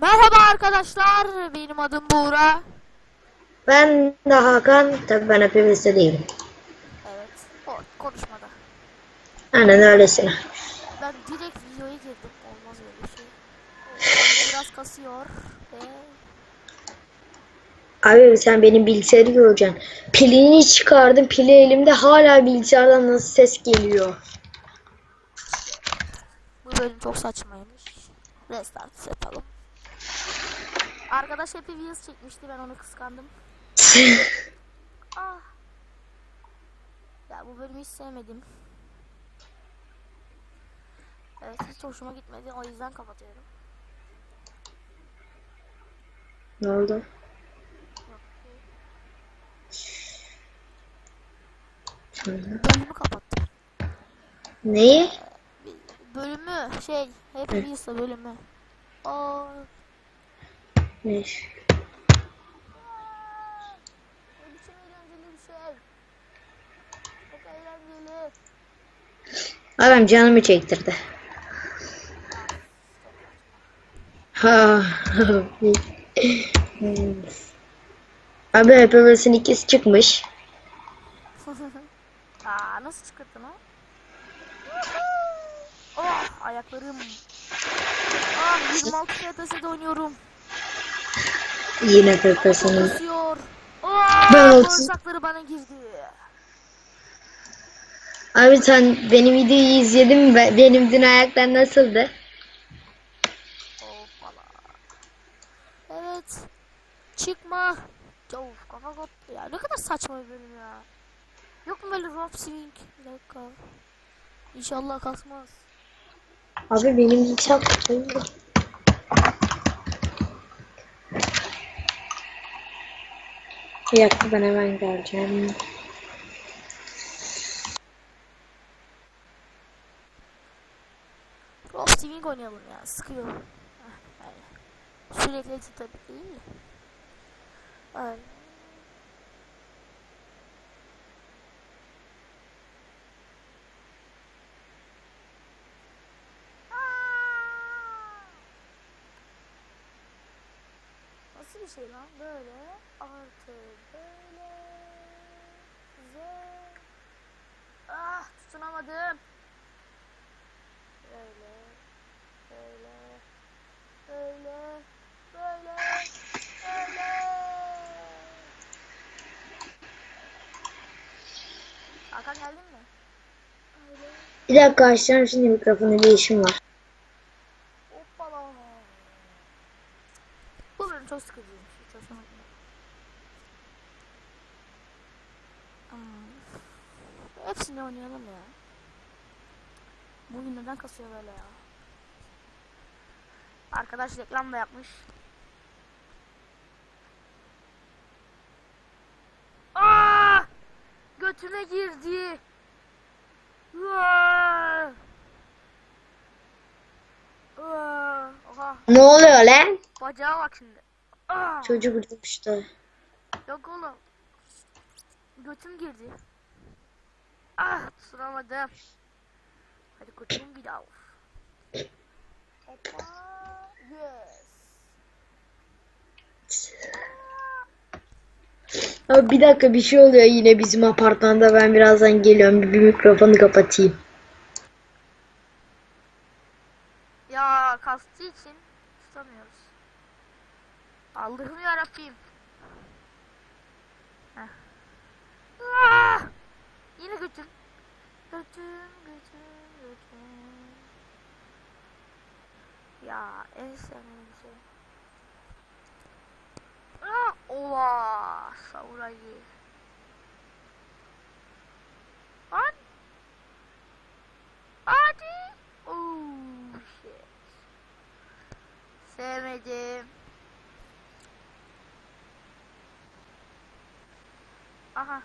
Merhaba arkadaşlar, benim adım Buğra. Ben de Hakan. Tabii ben hepimizde değilim. Evet, o konuşmada. Aynen öylesine. Ben direkt videoya girdim, olmaz öyle şey. Oyun biraz kasıyor ve Abi sen benim bilgisayarı göreceksin. Pilini çıkardım. Pili elimde hala bilgisayardan nasıl ses geliyor. bu bölüm çok saçmaymış. Restart yapalım. Arkadaş Happy Wheels çekmişti, ben onu kıskandım. Ah. Ya bu bölümü hiç sevmedim. Evet, hiç hoşuma gitmedi, o yüzden kapatıyorum. ne oldu? Şöyle. Bölümü kapattım. Neyi? Bölümü şey Happy Wheels'la bölümü. Aa, Ne? ne biçim eğlenceli bir. Çok eğlenceli. Adam canımı çektirdi. Ha. Abi hepimizin ikisi çıkmış. Aa nasıl çıkarttın o? Oh ayaklarım. Ah 26 FPS'de oynuyorum. Yine. Oh Ben otuz- bana girdi. Abi sen benim videoyu izledin mi? Be- Benim dün ayaklar nasıldı? Hoppala. Evet. Çıkma. Of kafa koptu ya. Ne kadar saçma bir bölüm ya. Yok mu böyle rope swing? Bir dakika. İnşallah kasmaz. Abi benim bilgisayar Bir dakika ben hemen geleceğim. Rope swing oynayalım ya. Sıkıyor. Yani. Sürekli tabii değil mi? Aynen. Nasıl bir şey? Böyle artı böyle z ah tutunamadım. Böyle böyle böyle böyle böyle. Hakan geldin mi? Öyle. Bir dakika açacağım şimdi mikrofonu bir var. Hoppala. Bu bölüm çok sıkıcıymış. Hiç hoşuma gitmedi. Hmm. Hepsini oynayalım ya. Bugün neden kasıyor böyle ya? Arkadaş reklam da yapmış. Aa! Götüme girdi. Aa! Aa! Oha. Ne oluyor lan? Bacağa bak şimdi. Aa! Çocuk uçtu. Yok oğlum. Götüm girdi. Ah tutunamadım. Hadi kurtulalım bir daha. Hoppa. Yes. Abi bir dakika bir şey oluyor yine bizim apartmanda ben birazdan geliyorum bir, bir mikrofonu kapatayım. Ya kastığı için tutamıyoruz. Allah'ım yarabbim. Heh. Ah! Yine götüm. Götüm, götüm, götüm. Ya en sevmediğim şey. Ah, ola, saurayı. Lan. Hadi. Oh shit. Sevmedim. Aha.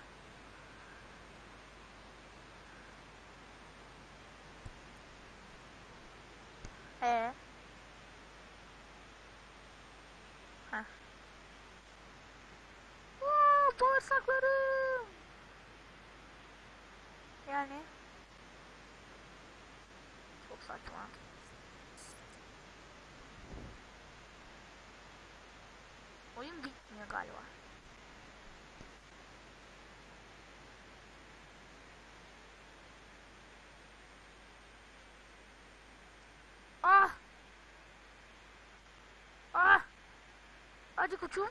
Ee. Heh. Aa, bağırsaklarım. Yani. Çok saçma. oynuyor galiba. Ah! Ah! Hadi koçum.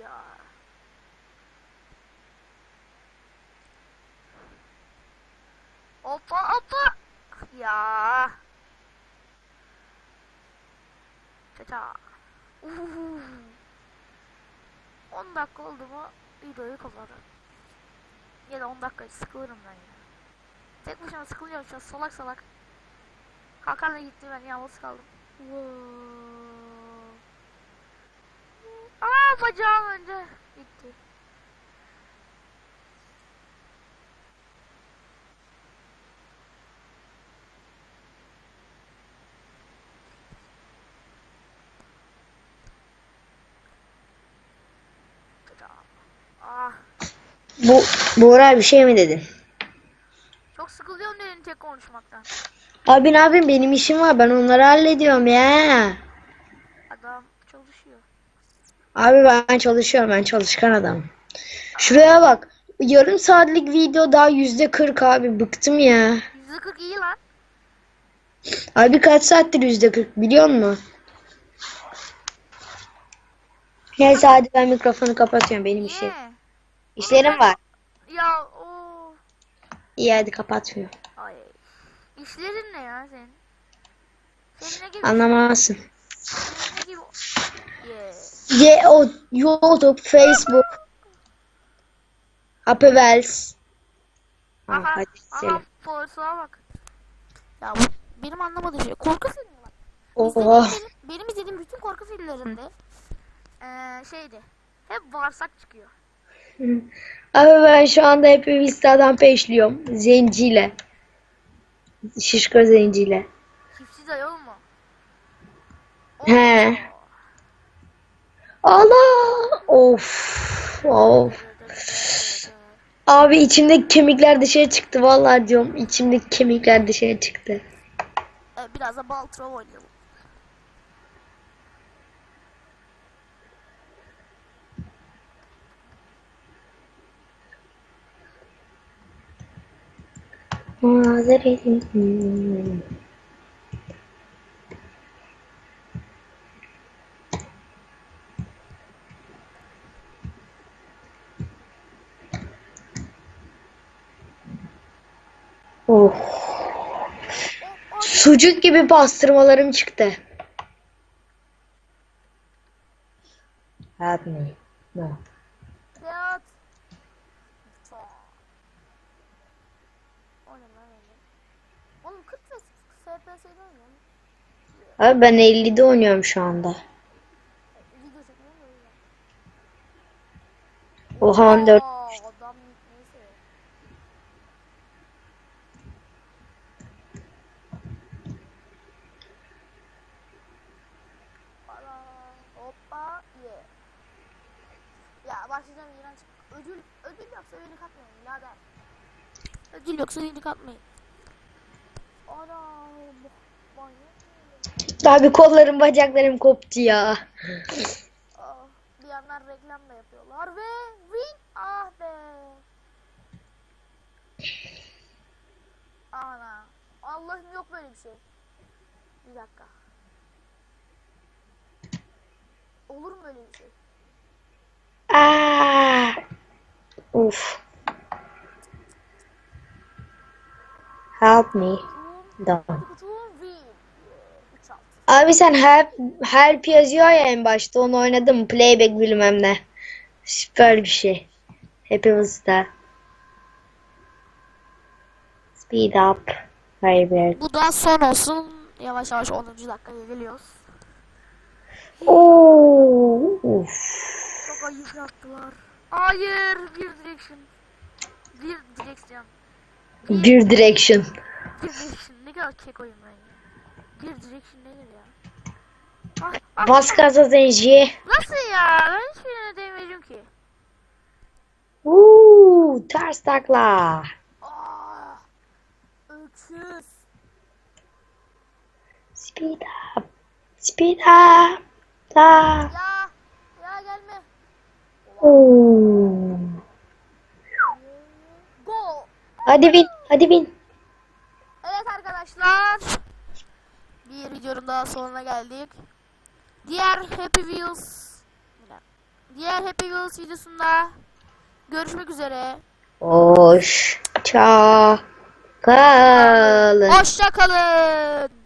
Ya. Hoppa hoppa. Ya. Çata. Uhu. 10 dakika oldu mu videoyu kapatalım. Ya da 10 dakika sıkılırım ben ya. Tek başıma sıkılıyorum şu an salak salak. Hakan'la gitti ben yalnız kaldım. Wow. Aa bacağım önce gitti. Ah Bu Buğra bir şey mi dedin? çok sıkılıyorum dedim tek konuşmaktan. Abi ne yapayım benim işim var ben onları hallediyorum ya. Adam. Abi ben çalışıyorum ben çalışkan adamım. Şuraya bak. Yarım saatlik video daha yüzde kırk abi bıktım ya. %40 iyi lan. Abi kaç saattir yüzde kırk biliyor musun? Neyse hadi ben mikrofonu kapatıyorum benim işim. İşlerim var. Ya o İyi hadi kapatmıyorum. ay. İşlerin ne ya senin? Senin ne gibi? Anlamazsın. Senin ne gibi? Yeah. Ye o YouTube, Facebook, Wheels. Ha, Aha, hadi aha. Force'a bak. Ya benim anlamadığım şey. Korku filmi var. Oha. İzlediğim, benim, benim izlediğim bütün korku filmlerinde eee şeydi. Hep bağırsak çıkıyor. Abi ben şu anda Happy Wheels'ten peşliyorum. Zenciyle. Şişko zenciyle. Çiftçi dayı mu? He. Allah! Of. Of. Abi içimdeki kemikler dışarı çıktı. Vallahi diyorum içimdeki kemikler dışarı çıktı. Ee, biraz da Baltrov oynayalım. Mazeretim. Oh. Sucuk gibi pastırmalarım çıktı. Help me. No. Öyle? Oğlum 40 FPS'de oynuyorum. Abi ben 50'de oynuyorum şu anda. Oha 14. Aa, adam neyse. Bala, Hoppa ye. Başlayacağım iğrenç. Ödül ödül yoksa beni katmayın birader. Ödül yoksa beni katmayın. Ana manyak? Abi kollarım bacaklarım koptu ya. Ah, bir yandan reklam da yapıyorlar ve win ah be. Ana. Allah'ım yok böyle bir şey. Bir dakika. Olur mu böyle bir şey? Aa. Uf. Help me. Altı. Abi sen help, help yazıyor ya en başta onu oynadın mı? Playback bilmem ne. Süper bir şey. Hepimizde. Speed up. Very Bu da son olsun. Yavaş yavaş 10. dakikaya geliyoruz. Oo. Çok ayıp yaptılar. Hayır. Bir direction. Bir direksiyon. Bir direction. Bir direction. Ne kadar kekoyum ben ya. Bir direction nedir ya? Ah, ah, Bas gaza zenci. Nasıl ya? Ben hiçbirine değmedim ki. Uuu. Ters takla. Ah, öküz. Speed up. Speed up. Da. Ya. Oo. Hadi bin. Hadi bin. Evet arkadaşlar. Bir videonun daha sonuna geldik. Diğer Happy Wheels Diğer Happy Wheels videosunda görüşmek üzere. Hoşça kalın. Hoşça kalın.